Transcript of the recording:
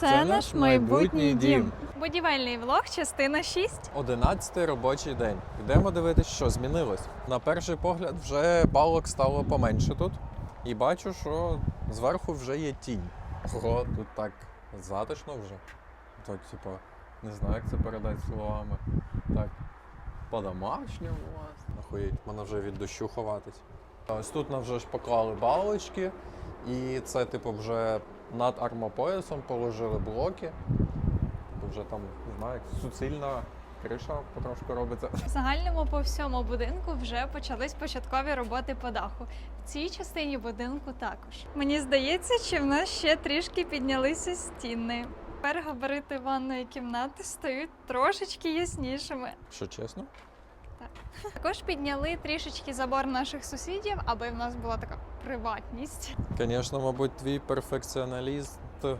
Це наш майбутній дім. Будівельний влог, частина 6. Одинадцятий робочий день. Йдемо дивитись, що змінилось. На перший погляд, вже балок стало поменше тут. І бачу, що зверху вже є тінь. Ого, тут так затишно вже. То, типа, не знаю, як це передати словами. Так, по-домашньому у вас. Охуєть, можна вже від дощу ховатись. Ось тут нам вже ж поклали балочки, і це, типу, вже над армопоясом положили блоки. Вже там, не знаю, суцільна криша потрошку робиться. В загальному по всьому будинку вже почались початкові роботи по даху. В цій частині будинку також. Мені здається, що в нас ще трішки піднялися стіни. Тепер габарити ванної кімнати стають трошечки яснішими. Що чесно? Також підняли трішечки забор наших сусідів, аби в нас була така приватність. Звісно, мабуть, твій перфекціоналіст всередині